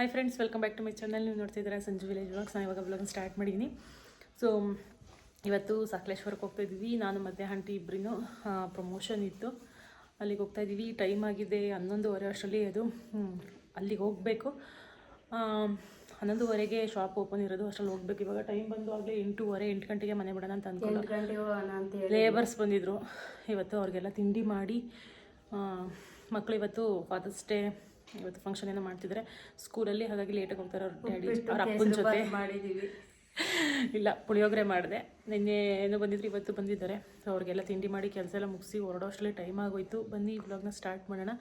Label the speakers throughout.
Speaker 1: Hi friends welcome back to my channel ನೀವು ನೋಡ್ತಿದ್ದೀರಾ Sanju village blogs ನಾನು ಇವಾಗ ಬ್ಲಾಗ್ ಸ್ಟಾರ್ಟ್ ಮಾಡಿದ್ದೀನಿ ಸೊ ಇವತ್ತು ಸಕಲೇಶ್ವರಕ್ಕೆ ಹೋಗ್ತಾ ಇದ್ದೀವಿ. ನಾನು ಮತ್ತೆ ಆಂಟಿ ಇಬ್ಬರಿನೂ ಪ್ರಮೋಷನ್ ಇತ್ತು. ಅಲ್ಲಿಗೆ ಹೋಗ್ತಾ ಇದ್ದೀವಿ. ಟೈಮ್ ಆಗಿದೆ ಹನ್ನೊಂದುವರೆ ಅಷ್ಟರಲ್ಲಿ ಅದು ಅಲ್ಲಿಗೆ ಹೋಗಬೇಕು. ಹನ್ನೊಂದುವರೆಗೆ ಶಾಪ್ ಓಪನ್ ಇರೋದು. ಅಷ್ಟರಲ್ಲಿ ಹೋಗ್ಬೇಕು. ಇವಾಗ ಟೈಮ್ ಬಂದು ಆಗಲೇ ಎಂಟೂವರೆ ಎಂಟು ಗಂಟೆಗೆ ಮನೆ ಬಿಡೋಣ ಅಂತ ಅಂದ್ಕೊಂಡು ಲೇಬರ್ಸ್ ಬಂದಿದ್ದರು ಇವತ್ತು ಅವ್ರಿಗೆಲ್ಲ ತಿಂಡಿ ಮಾಡಿ ಮಕ್ಕಳು ಇವತ್ತು ಫಾದರ್ಸ್ ಡೇ ಇವತ್ತು ಫಂಕ್ಷನ್ ಏನೋ ಮಾಡ್ತಿದ್ದಾರೆ ಸ್ಕೂಲಲ್ಲಿ ಹಾಗಾಗಿ ಲೇಟಾಗಿ ಹೋಗ್ತಾರೆ ಅವ್ರ ಡ್ಯಾಡಿ ಅವ್ರ ಅಪ್ಪನ ಜೊತೆ.
Speaker 2: ಮಾಡಿದ್ದೀವಿ
Speaker 1: ಇಲ್ಲ ಪುಳಿಯೋಗರೆ ಮಾಡಿದೆ. ನಿನ್ನೆ ಏನೋ ಬಂದಿದ್ರು ಇವತ್ತು ಬಂದಿದ್ದಾರೆ. ಸೊ ಅವ್ರಿಗೆಲ್ಲ ತಿಂಡಿ ಮಾಡಿ ಕೆಲಸ ಎಲ್ಲ ಮುಗಿಸಿ ಹೊರಡೋ ಅಷ್ಟರಲ್ಲಿ ಟೈಮ್ ಆಗೋಯ್ತು. ಬನ್ನಿ ಈ ವ್ಲಾಗ್ನ ಸ್ಟಾರ್ಟ್ ಮಾಡೋಣ.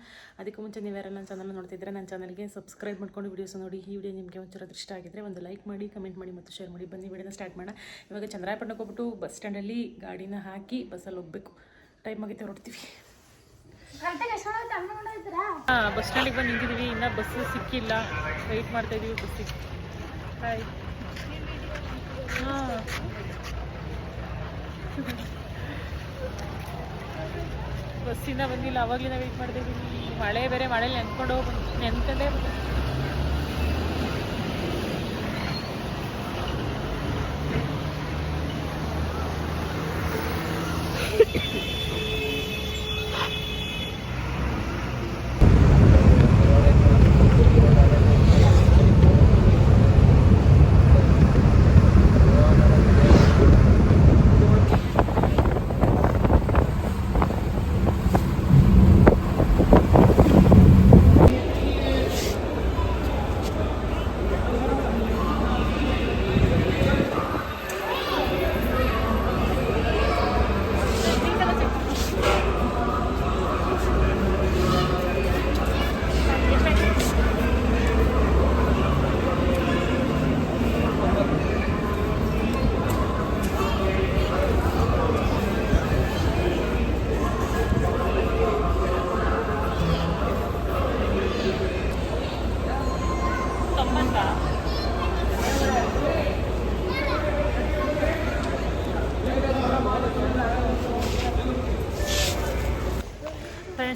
Speaker 1: ಅದಕ್ಕೂ ಮುಂಚೆ ನೀವ್ಯಾರ ನನ್ನ ಚಾನಲ್ ನೋಡ್ತಿದ್ರೆ ನನ್ನ ಚಾನಲ್ಗೆ ಸಬ್ಸ್ಕ್ರೈಬ್ ಮಾಡ್ಕೊಂಡು ವೀಡಿಯೋಸ್ ನೋಡಿ. ಈ ವಿಡಿಯೋ ನಿಮಗೆ ಒಂಚೂರು ಇಷ್ಟ ಆಗಿದ್ರೆ ಒಂದು ಲೈಕ್ ಮಾಡಿ ಕಮೆಂಟ್ ಮಾಡಿ ಮತ್ತು ಶೇರ್ ಮಾಡಿ. ಬನ್ನಿ ವಿಡಿಯೋನ ಸ್ಟಾರ್ಟ್ ಮಾಡೋಣ. ಇವಾಗ ಚಂದ್ರಾಯಪಟ್ಟಣಕ್ಕೆ ಹೋಗ್ಬಿಟ್ಟು ಬಸ್ ಸ್ಟ್ಯಾಂಡಲ್ಲಿ ಗಾಡಿನ ಹಾಕಿ ಬಸ್ಸಲ್ಲಿ ಹೋಗ್ಬೇಕು. ಟೈಮ್ ಆಗೈತೆ ಹೊರಡ್ತೀವಿ. ಹಾಂ ಬಸ್ ಸ್ಟ್ಯಾಂಡಿಗೆ ಬಂದು ನಿಂತಿದ್ದೀವಿ ಇನ್ನೂ ಬಸ್ಸು ಸಿಕ್ಕಿಲ್ಲ. ವೆಯ್ಟ್ ಮಾಡ್ತಾ ಇದ್ದೀವಿ ಬಸ್ಸಿಗೆ ಹಾಯ್ ಹಾಂ. ಬಸ್ಸಿಂದ ಬಂದಿಲ್ಲ. ಅವಾಗಲಿಂದ ವೆಯ್ಟ್ ಮಾಡ್ತಾ ಇದ್ದೀವಿ ಮಳೆ ಬೇರೆ ಮಳೆ ನೆನ್ಕೊಂಡು ಹೋಗಿ ನೆನ್ಕೊಂಡೇ. ಸಂಬಂಧ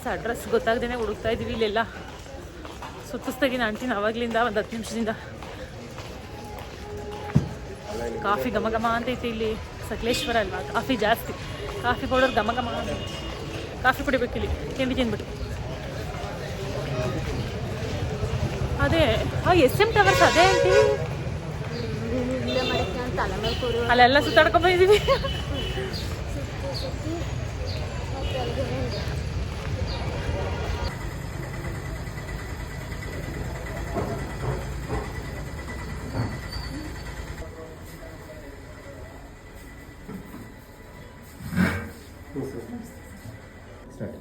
Speaker 1: ಫ್ರೆಂಡ್ಸ್ ಅಡ್ರೆಸ್ ಗೊತ್ತಾಗ್ದೇ ಹುಡುಕ್ತಾ ಇದ್ದೀವಿ ಇಲ್ಲೆಲ್ಲ. ಸುತ್ತಿಸ್ತಾಗಿನ ಆಂಟಿನ ಅವಾಗ್ಲಿಂದ ಒಂದು ಹತ್ತು ನಿಮಿಷದಿಂದ. ಕಾಫಿ ಘಮ ಘಮ ಅಂತ ಐತೆ ಇಲ್ಲಿ. ಸಕಲೇಶ್ವರ ಅಲ್ವಾ? ಕಾಫಿ ಜಾಸ್ತಿ. ಕಾಫಿ ಪೌಡರ್ ಘಮ ಘಮ ಕಾಫಿ ಕುಡಿಬೇಕು ಇಲ್ಲಿ. ತಿಂಡಿ ತಿಂದ್ಬಿಟ್ಟು ಅದೇ ಆ ಎಸ್ ಎಂ ಟವರ್ಸ್ ಅದೇ ಆಂಟಿ? ಅಲ್ಲೆಲ್ಲ ಸುತ್ತಾಡ್ಕೊಂಡ್
Speaker 3: Start.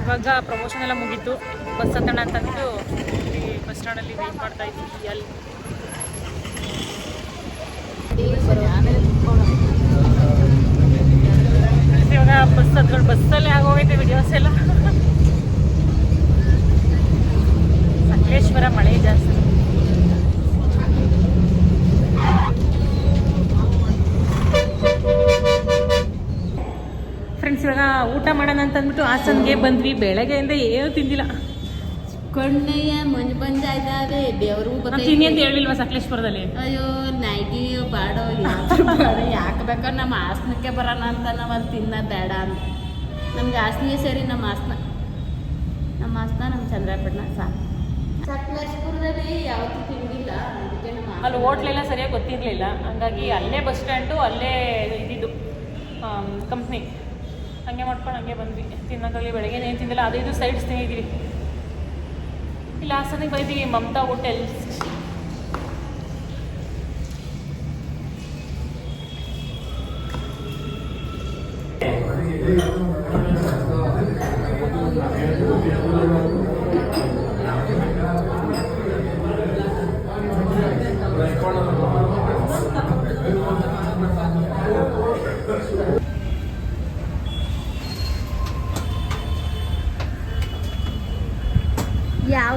Speaker 1: ಇವಾಗ ಪ್ರಮೋಷನ್ ಎಲ್ಲ ಮುಗೀತು. ಬಸ್ ಹತ್ತೋಣ ಅಂತ ಅಂದ್ಬಿಟ್ಟು ಇಲ್ಲಿ ಬಸ್ ಸ್ಟ್ಯಾಂಡಲ್ಲಿ ವೇಟ್ ಮಾಡ್ತಾ ಇದ್ದೀವಿ. ಅಲ್ಲಿ
Speaker 2: ಆಮೇಲೆ ಕುತ್ಕೊಳ್ಳೋ
Speaker 1: ಇವಾಗ ಬಸ್ ಹತ್ಕೊಂಡು ಬಸ್ಸಲ್ಲೇ ಆಗೋಗೈತೆ ವಿಡಿಯೋಸ್ ಎಲ್ಲ. ಸಕಲೇಶ್ವರ ಮಳೆ ಜಾಸ್ತಿ. ಫ್ರೆಂಡ್ಸ್ ಇವಾಗ ಊಟ ಮಾಡೋಣ ಅಂತ ಅಂದ್ಬಿಟ್ಟು ಹಾಸನ್ಗೆ ಬಂದ್ವಿ. ಬೆಳಗ್ಗೆಯಿಂದ ಏನು ತಿಂದಿಲ್ಲ.
Speaker 2: ಕಣ್ಣಯ್ಯ ಮಂಜು ಬಂಜ ಇದ್ದಾವೆ ಬೆವರು
Speaker 1: ನಾನು ತಿನ್ನಿ ಅಂತ ಹೇಳಿಲ್ವಾ ಸಕಲೇಶ್ವರದಲ್ಲಿ
Speaker 2: ಅಯ್ಯೋ ನೈಟಿ ಬಾಡೋ ಯಾಕೆ ಬೇಡ ಯಾಕೆ ಬೇಕಾದ್ರೆ ನಮ್ಮ ಹಾಸನಕ್ಕೆ ಬರೋಣ ಅಂತ ನಾವು ಅಲ್ಲಿ ತಿನ್ನ ಬೇಡ ಅಂತ. ನಮ್ಗೆ ಹಾಸನಿಗೆ ಸೇರಿ ನಮ್ಮ ಹಾಸನ. ನಮ್ಮ ಹಾಸನ ನಮ್ಮ ಚಂದ್ರಪಟ್ಟಣ ಸಾಕು. ಸಕಲೇಶ್ಪುರದಲ್ಲಿ ಯಾವತ್ತೂ ತಿಂದಿಲ್ಲ
Speaker 1: ಅಲ್ಲಿ ಸರಿಯಾಗಿ ಗೊತ್ತಿರಲಿಲ್ಲ. ಹಂಗಾಗಿ ಅಲ್ಲೇ ಬಸ್ ಸ್ಟ್ಯಾಂಡು, ಅಲ್ಲೇ ಇದ್ದಿದ್ದು ಕಂಪ್ನಿ ಹಂಗೆ ಮಾಡ್ಕೊಂಡು ಹಂಗೆ ಬಂದ್ವಿ. ತಿನ್ನೋಕ್ಕಾಗಲಿ ಬೆಳಗ್ಗೆ ಏನು ತಿಂದಿಲ್ಲ, ಅದು ಇದು ಸೈಡ್ಸ್ ತಿಂದಿದ್ದೀವಿ ಇಲ್ಲಿ ಹಾಸನಿಗೆ ಬಂದಿದ್ದೀವಿ ಮಮತಾ ಹೋಟೆಲ್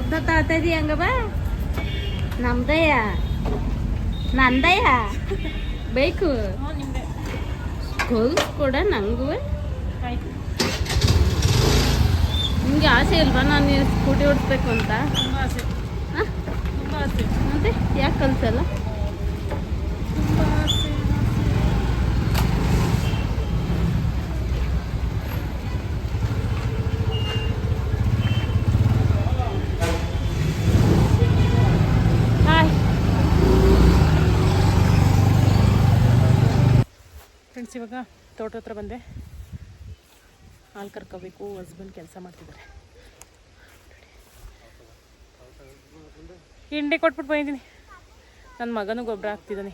Speaker 2: ಯಾವ್ದ ತಾತ ಇದೀಯ ಹಂಗ ಬಾ. ನಮ್ದಯ್ಯ. ನಂದಯ್ಯ. ಬೇಕು. ಕೊಲ್ಸ್ ಕೂಡ ನಂಗೂ ನಿಮ್ಗೆ ಆಸೆ ಇಲ್ವಾ ನಾನು ಸ್ಕೂಟಿ ಓಡಿಸ್ಬೇಕು ಅಂತ?
Speaker 1: ಆಸೆ.
Speaker 2: ಮತ್ತೆ ಯಾಕೆ ಕಲ್ಸಲ್ಲ?
Speaker 1: ಫ್ರೆಂಡ್ಸ್, ಇವಾಗ ತೋಟ ಹತ್ರ ಬಂದೆ. ಹಾಲು ಕರ್ಕೋಬೇಕು ಹಸ್ಬೆಂಡ್ ಕೆಲಸ ಮಾಡ್ತಿದ್ದಾರೆ ಹಿಂಡಿ ಕೊಟ್ಬಿಟ್ಟು ಬಂದಿದ್ದೀನಿ. ನನ್ನ ಮಗನೂ ಗೊಬ್ಬರ ಹಾಕ್ತಿದ್ದಾನೆ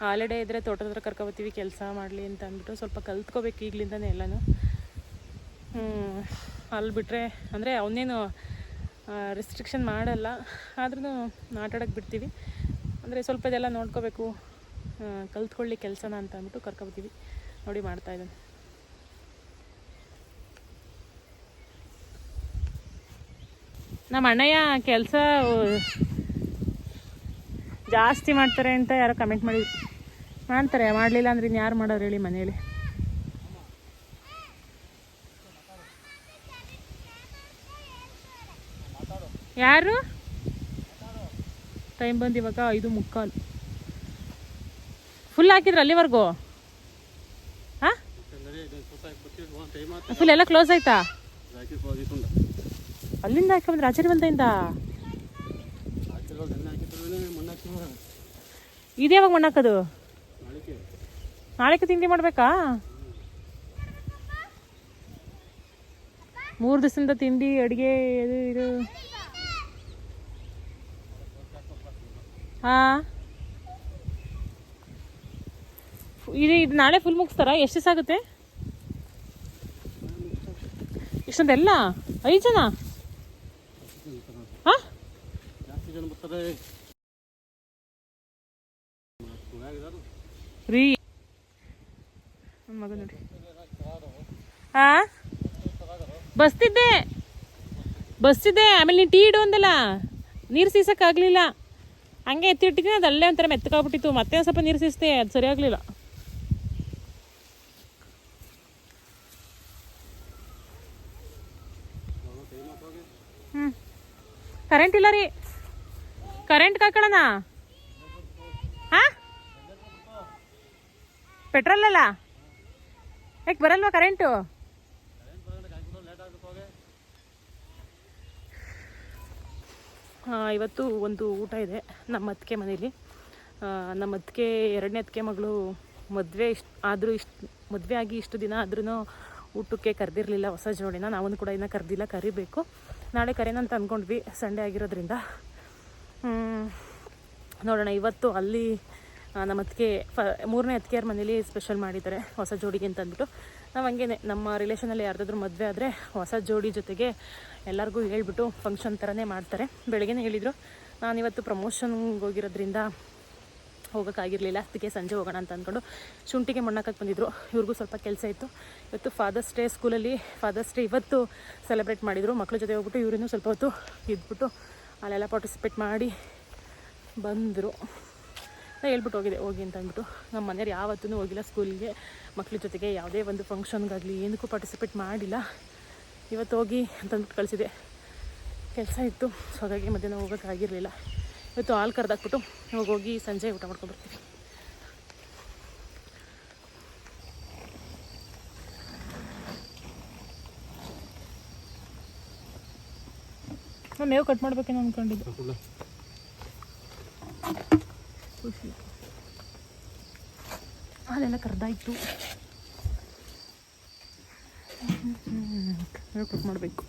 Speaker 1: ಹಾಲಿಡೇ ಇದ್ದರೆ ತೋಟದ ಹತ್ರ ಕರ್ಕೊಬತ್ತೀವಿ, ಕೆಲಸ ಮಾಡಲಿ ಅಂತ ಅಂದ್ಬಿಟ್ಟು ಸ್ವಲ್ಪ ಕಲ್ತ್ಕೋಬೇಕು ಈಗಲಿಂದನೇ ಎಲ್ಲನೂ. ಅಲ್ಲಿ ಬಿಟ್ಟರೆ ಅಂದರೆ ಅವನೇನು ರಿಸ್ಟ್ರಿಕ್ಷನ್ ಮಾಡಲ್ಲ. ಆದ್ರೂ ಆಟಾಡೋಕ್ಕೆ ಬಿಡ್ತೀವಿ. ಅಂದರೆ ಸ್ವಲ್ಪ ಇದೆಲ್ಲ ನೋಡ್ಕೋಬೇಕು. ಕಲ್ತ್ಕೊಳ್ಳಿ ಕೆಲಸನ ಅಂತ ಅಂದ್ಬಿಟ್ಟು ಕರ್ಕೊಬತ್ತೀವಿ ನೋಡಿ ಮಾಡ್ತಾ ಇದ್ದಾನೆ. ನಮ್ಮ ಅಣ್ಣಯ್ಯ ಕೆಲಸ ಜಾಸ್ತಿ ಮಾಡ್ತಾರೆ ಅಂತ ಯಾರೋ ಕಮೆಂಟ್ ಮಾಡಿ ಮಾಡ್ತಾರೆ, ಮಾಡಲಿಲ್ಲ ಅಂದ್ರೆ ಇನ್ನು ಯಾರು ಮಾಡೋರು ಹೇಳಿ ಮನೇಲಿ ಯಾರು? ಟೈಮ್ ಬಂದು ಇವಾಗ ಐದು ಮುಕ್ಕಾಲು. ಫುಲ್ ಹಾಕಿದ್ರು ಅಲ್ಲಿವರೆಗೂ? ಹಾಂ? ಫುಲ್ ಎಲ್ಲ ಕ್ಲೋಸ್ ಆಯ್ತಾ? ಅಲ್ಲಿಂದ ಹಾಕಿ ಬಂದ್ರೆ ಆಚಾರ್ಯ ಬಂದಿಂದ ಇದು ಯಾವಾಗ ಮಣ್ಣಾಕೋದು? ನಾಳೆಗೆ ತಿಂಡಿ ಮಾಡ್ಬೇಕಾ? ಮೂರು ದಿವಸದಿಂದ ತಿಂಡಿ, ಅಡುಗೆ ಇದು ಇದು. ಹಾ? ಇದು ನಾಳೆ ಫುಲ್ ಮುಗಿಸ್ತಾರ? ಎಷ್ಟು ದಿವಸ ಆಗುತ್ತೆ? ಇಷ್ಟೊಂದೆಲ್ಲ? ಐದು ಜನ? ರೀ. ಬಸ್ತಿದ್ದೆ. ಬಸ್ತಿದ್ದೆ. ಆಮೇಲೆ ನೀನು ಟೀ ಇಡು ಅಂದಲ್ಲ. ನೀರು ಸೀಸಕ್ಕಾಗಲಿಲ್ಲ ಹಂಗೆ ಎತ್ತಿಟ್ಟಿದ್ದೀನಿ ಅದು ಅಲ್ಲೇ ಒಂಥರ ಮೆತ್ತಕಾಗ್ಬಿಟ್ಟಿತ್ತು ಮತ್ತೆ ಒಂದು ಸ್ವಲ್ಪ ನೀರು ಸೀಸ್ತೆ ಅದು ಸರಿಯಾಗಲಿಲ್ಲ ಹ್ಞೂ ಕರೆಂಟ್ ಇಲ್ಲ ರೀ. ಕರೆಂಟ್ ಕಾಕಣ ಹಾ? ಪೆಟ್ರೋಲ್ ಅಲ್ಲ? ಯಾಕೆ ಬರಲ್ವಾ ಕರೆಂಟು ಹಾಂ, ಇವತ್ತು ಒಂದು ಊಟ ಇದೆ ನಮ್ಮ ಅತ್ತಿಗೆ ಮನೇಲಿ ನಮ್ಮ ಅತ್ತಿಗೆ ಎರಡನೇ ಅತ್ತಿಗೆ ಮಗಳು ಮದುವೆ ಇಷ್ಟು ಆದರೂ ಇಷ್ಟು ಮದುವೆ ಆಗಿ ಇಷ್ಟು ದಿನ ಆದ್ರೂ ಊಟಕ್ಕೆ ಕರೆದಿರಲಿಲ್ಲ ಹೊಸ ಜೋಡಿನ, ನಾವೊಂದು ಕೂಡ ಇನ್ನೂ ಕರೆದಿಲ್ಲ, ಕರಿಬೇಕು. ನಾಳೆ ಕರೆನ ಅಂತ ಅಂದ್ಕೊಂಡ್ವಿ ಸಂಡೇ ಆಗಿರೋದ್ರಿಂದ. ನೋಡೋಣ, ಇವತ್ತು ಅಲ್ಲಿ ನಮ್ಮ ಅತ್ತಿಗೆ ಫ, ಮೂರನೇ ಅತ್ತಿಗೆಯರ ಮನೇಲಿ ಸ್ಪೆಷಲ್ ಮಾಡಿದ್ದಾರೆ, ಹೊಸ ಜೋಡಿಗೆ ಅಂತ ಅಂದ್ಬಿಟ್ಟು. ನಾವು ಹಂಗೆ ನಮ್ಮ ರಿಲೇಷನಲ್ಲಿ ಯಾರ್ದಾದ್ರೂ ಮದುವೆ ಆದರೆ ಹೊಸ ಜೋಡಿ ಜೊತೆಗೆ ಎಲ್ಲರಿಗೂ ಹೇಳ್ಬಿಟ್ಟು ಫಂಕ್ಷನ್ ಥರನೇ ಮಾಡ್ತಾರೆ. ಬೆಳಗ್ಗೆನೇ ಹೇಳಿದರು ನಾನಿವತ್ತು ಪ್ರಮೋಷನ್ಗೆ ಹೋಗಿರೋದ್ರಿಂದ ಹೋಗೋಕ್ಕಾಗಿರಲಿಲ್ಲ. ಅದಕ್ಕೆ ಸಂಜೆ ಹೋಗೋಣ ಅಂತ ಅಂದ್ಕೊಂಡು ಶುಂಠಿಗೆ ಮಣ್ಣಾಕಕ್ಕೆ ಬಂದಿದ್ರು. ಇವ್ರಿಗೂ ಸ್ವಲ್ಪ ಕೆಲಸ ಇತ್ತು. ಇವತ್ತು ಫಾದರ್ಸ್ ಡೇ ಸ್ಕೂಲಲ್ಲಿ ಫಾದರ್ಸ್ ಡೇ ಇವತ್ತು ಸೆಲೆಬ್ರೇಟ್ ಮಾಡಿದರು. ಮಕ್ಕಳ ಜೊತೆ ಹೋಗ್ಬಿಟ್ಟು ಇವರಿನ್ನೂ ಸ್ವಲ್ಪ ಹೊತ್ತು ಇದ್ಬಿಟ್ಟು ಅಲ್ಲೆಲ್ಲ ಪಾರ್ಟಿಸಿಪೇಟ್ ಮಾಡಿ ಬಂದರು. ಹೇಳ್ಬಿಟ್ಟು ಹೋಗಿದೆ, ಹೋಗಿ ಅಂತ ಅಂದ್ಬಿಟ್ಟು. ನಮ್ಮ ಮನೆಯವ್ರು ಯಾವತ್ತೂ ಹೋಗಿಲ್ಲ ಸ್ಕೂಲಿಗೆ. ಮಕ್ಳ ಜೊತೆಗೆ ಯಾವುದೇ ಒಂದು ಫಂಕ್ಷನ್ಗಾಗಲಿ ಏನಕ್ಕೂ ಪಾರ್ಟಿಸಿಪೇಟ್ ಮಾಡಿಲ್ಲ. ಇವತ್ತು ಹೋಗಿ ಅಂತಂದ್ಬಿಟ್ಟು ಕಳಿಸಿದೆ. ಕೆಲಸ ಇತ್ತು. ಸೊ ಹಾಗಾಗಿ ಮಧ್ಯಾಹ್ನ ಹೋಗೋಕ್ಕಾಗಿರಲಿಲ್ಲ. ಇವತ್ತು ಹಾಲು ಕರೆದಾಕ್ಬಿಟ್ಟು ಹೋಗಿ ಹೋಗಿ ಸಂಜೆ ಊಟ ಮಾಡ್ಕೊಂಡ್ಬರ್ತೀವಿ ನಾನು ಮೇವು ಕಟ್ ಮಾಡ್ಬೇಕೇನೋ ಅನ್ಕೊಂಡಿದ್ದು. ಖುಷಿ ಹಾಲೆಲ್ಲ ಕರೆದಾಯ್ತು. ಕಟ್ ಮಾಡಬೇಕು.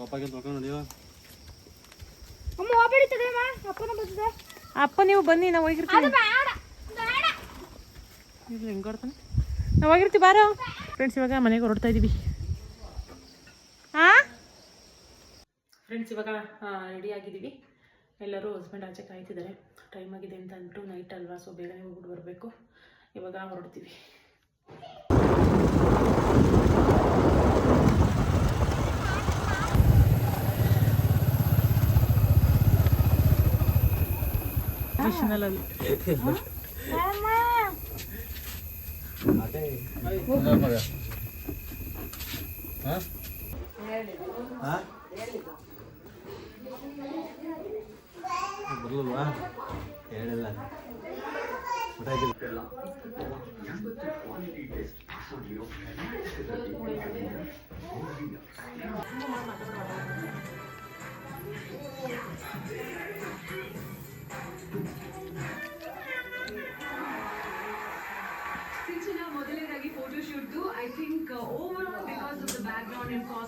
Speaker 3: ಸೊಪ್ಪಾಗಿ ತೊಳ್ಕೊಂಡು ನೀವು
Speaker 4: ಅಮ್ಮ ಹೋಗ್ಬೇಡಿ ತಗೊಳಮ್ಮ ಅಪ್ಪನ
Speaker 1: ಅಪ್ಪ ನೀವು ಬನ್ನಿ ನಾವು ಹೋಗಿರ್ತೀವಿ. ಇಲ್ಲ ಹೆಂಗೆ ನಾವು ಹೋಗಿರ್ತೀವಿ ಬಾರೋ. ಫ್ರೆಂಡ್ಸ್ ಇವಾಗ ಮನೆಗೆ ಹೊರಡ್ತಾ ಇದ್ದೀವಿ ಹಾಂ ಫ್ರೆಂಡ್ಸ್ ಇವಾಗ ರೆಡಿ ಆಗಿದ್ದೀವಿ. ಎಲ್ಲರೂ ಹಸ್ಬೆಂಡ್ ಆಚೆ ಕಾಯ್ತಿದ್ದಾರೆ. ಟೈಮ್ ಆಗಿದೆ ಅಂತ ಅಂದ್ಬಿಟ್ಟು ನೈಟ್ ಅಲ್ವಾ ಸೊ ಬೇಗನೆ ಹೋಗ್ಬಿಟ್ಟು ಬರಬೇಕು. ಇವಾಗ ಹೊರಡ್ತೀವಿ.
Speaker 5: चष्मा लागला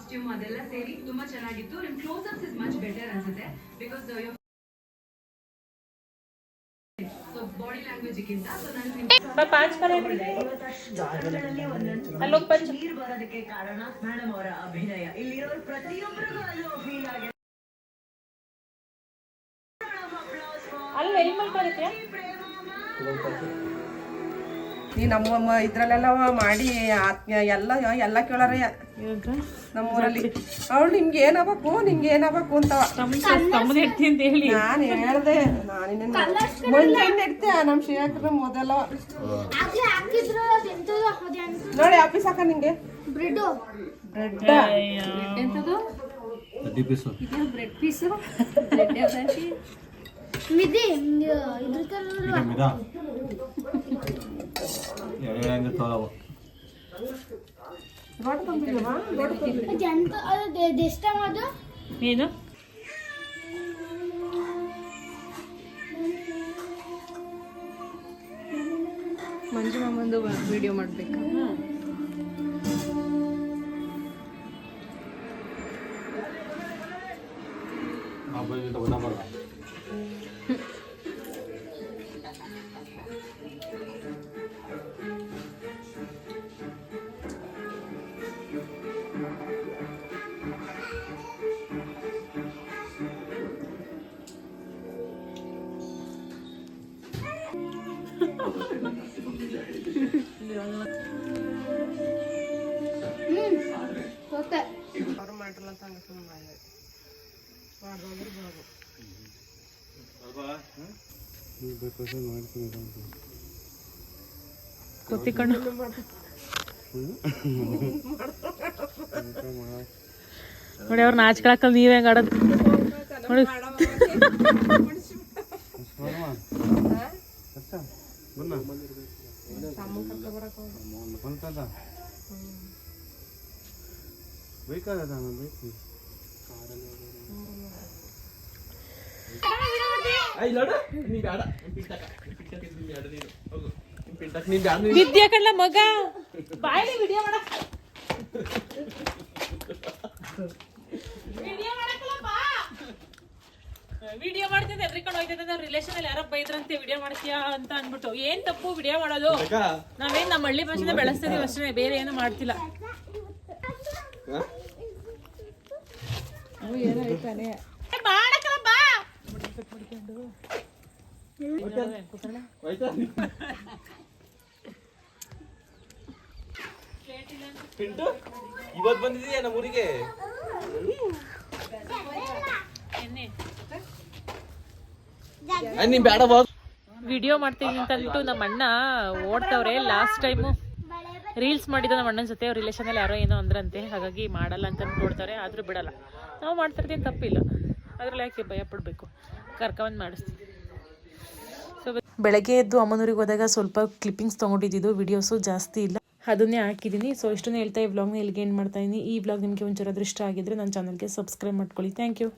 Speaker 5: ಕಾಸ್ಟ್ಯೂಮ್ ಅದೆಲ್ಲ ಸೇರಿ ತುಂಬಾ ಚೆನ್ನಾಗಿತ್ತು. ನಿಮ್ close ups is much better ಅನ್ಸುತ್ತೆ ಬಿಕಾಸ್ ಬಾಡಿ ಲ್ಯಾಂಗ್ವೇಜ್ ಗಿಂತ ಸೊ ನಾನು
Speaker 6: ನೀರ್ ಬರೋದಕ್ಕೆ ಕಾರಣ ಮೇಡಮ್ ಅವರ ಅಭಿನಯ. ಇಲ್ಲಿರೋರು ಪ್ರತಿಯೊಬ್ಬರಿಗೂ ಅದು ಫೀಲ್ ಆಗಿದೆ
Speaker 1: ಅಲ್ಲಿ ಎಲ್ಲಿ ಮಲ್ಕೊಳ್ಳುತ್ತೆ
Speaker 7: ಈ ನಮ್ಮ ಇದ್ರಲ್ಲೆಲ್ಲ ಮಾಡಿ ಆತ್ಮೀಯ ಎಲ್ಲ ಎಲ್ಲ ಕೇಳಾರ. ನಮ್ಮೂರಲ್ಲಿ. ಅವಳು ನಿಮ್ಗೆ ಏನಾಗಬೇಕು ನಿಮ್ಗೆ ಏನಾಗಬೇಕು
Speaker 1: ಅಂತ.
Speaker 7: ನಾನು ಹೇಳ್ದೆ ನಾನಿನ್ನ ಮುಂದೆ ನೆಡ್ತೆ ನಮ್ಮ ಶಿವಕ್ರ ಮೊದಲ ನೋಡಿ ಆಫೀಸ್ ಹಾಕ ನಿಂಗೆ.
Speaker 4: ಬ್ರೆಡ್.
Speaker 3: ಪೀಸು
Speaker 2: ಇದು ಬ್ರೆಡ್ ಪೀಸು. ಬ್ರೆಡ್
Speaker 4: ಮಿದಿ ಇದ್ರ ಅದು
Speaker 1: ಏನು?
Speaker 2: ಮಂಜು ಮಾಮಂದು ವಿಡಿಯೋ ಮಾಡಬೇಕು.
Speaker 3: ಹಬ್ಬದಿಂದ
Speaker 7: ಅವ್ರು ಮಾಡಿರಲ್ಲ ಅಂತ ಹಂಗೆ ಸುಮ್ಮನೆ ಮಾಡಿದೆ ಮಾಡ್ದೋದ್ರು ಬರೋದು
Speaker 1: ಕೊತ್ತಿಕೊಂಡು ನೋಡಿ ಅವ್ರು ನಾಚ್ಕೊಳಕಲ್ ನೀವೇ ಹೆಂಗ್ ಆಡೋದು ನೋಡಿ
Speaker 3: ಬೇಕಾಗದ ಬೇಕು.
Speaker 1: ವಿದ್ಯಾ ಕಳ್ಳ ಮಗ. ಬಾಯಲ್ಲಿ ವಿಡಿಯೋ ಮಾಡ. ವಿಡಿಯೋ ಮಾಡಕ್ಕಲ್ಲ ಬಾ ವಿಡಿಯೋ ಮಾಡ್ತಿದ್ದೆ ಎದ್ರಿಕೊಂಡು ಹೋಯ್ತಿದ್ದೆ ನಾವು ರಿಲೇಷನ್ ಅಲ್ಲಿ ಯಾರೋ ಬೈದ್ರಂತೆ ವಿಡಿಯೋ ಮಾಡ್ತೀಯಾ ಅಂತ ಅಂದ್ಬಿಟ್ಟು. ಏನ್ ತಪ್ಪು ವಿಡಿಯೋ ಮಾಡೋದು? ನಾವೇನ್ ನಮ್ಮ ಹಳ್ಳಿ ಭಾಷೆನ ಬೆಳೆಸ್ತಿದೀವಿ ಅಷ್ಟೇ ಬೇರೆ ಏನು ಮಾಡ್ತಿಲ್ಲ.
Speaker 3: ಇವತ್ತು ಬಂದಿದೀಯ ನಮ್ಮ ಊರಿಗೆ
Speaker 1: ವಿಡಿಯೋ ಮಾಡ್ತೀನಿ ಅಂತ ಅಂದ್ಬಿಟ್ಟು ನಮ್ಮ ಅಣ್ಣ ಓಡ್ತವ್ರೆ ಲಾಸ್ಟ್ ಟೈಮು ರೀಲ್ಸ್ ಮಾಡಿದ ನಮ್ಮ ಅಣ್ಣನ ಜೊತೆ, ಅವ್ರ ರಿಲೇಷನಲ್ಲಿ ಯಾರೋ ಏನೋ ಅಂದ್ರಂತೆ, ಹಾಗಾಗಿ ಮಾಡಲ್ಲ ಅಂತ ನೋಡ್ತಾರೆ, ಆದ್ರೂ ಬಿಡಲ್ಲ. ನಾವು ಮಾಡ್ತಿರ್ತೀನಿ ತಪ್ಪಿಲ್ಲ. ಅದ್ರಲ್ಲಿ ಯಾಕೆ ಭಯ ಪಡಬೇಕು? ಕರ್ಕೊಂಬಂದು ಮಾಡಿಸ್ತೀವಿ ಸೊ ಬೆಳಗ್ಗೆ ಎದ್ದು ಅಮ್ಮನೂರಿಗೆ ಹೋದಾಗ ಸ್ವಲ್ಪ ಕ್ಲಿಪ್ಪಿಂಗ್ಸ್ ತೊಗೊಂಡಿದ್ದು ವಿಡಿಯೋಸು ಜಾಸ್ತಿ ಇಲ್ಲ. ಅದನ್ನೇ ಹಾಕಿದ್ದೀನಿ. ಸೊ ಇಷ್ಟನ್ನೇ ಹೇಳ್ತಾ ಈ ವ್ಲಾಗ್ನ ಇಲ್ಲಿಗೆ ಏನು ಮಾಡ್ತಾ ಇದ್ದೀನಿ ಈ ವ್ಲಾಗ್ ನಿಮಗೆ ಒಂಚೂರು ಅದೃಷ್ಟ ಆಗಿದ್ರೆ ನನ್ನ ಚಾನಲ್ಗೆ ಸಬ್ಸ್ಕ್ರೈಬ್ ಮಾಡ್ಕೊಳ್ಳಿ. Thank you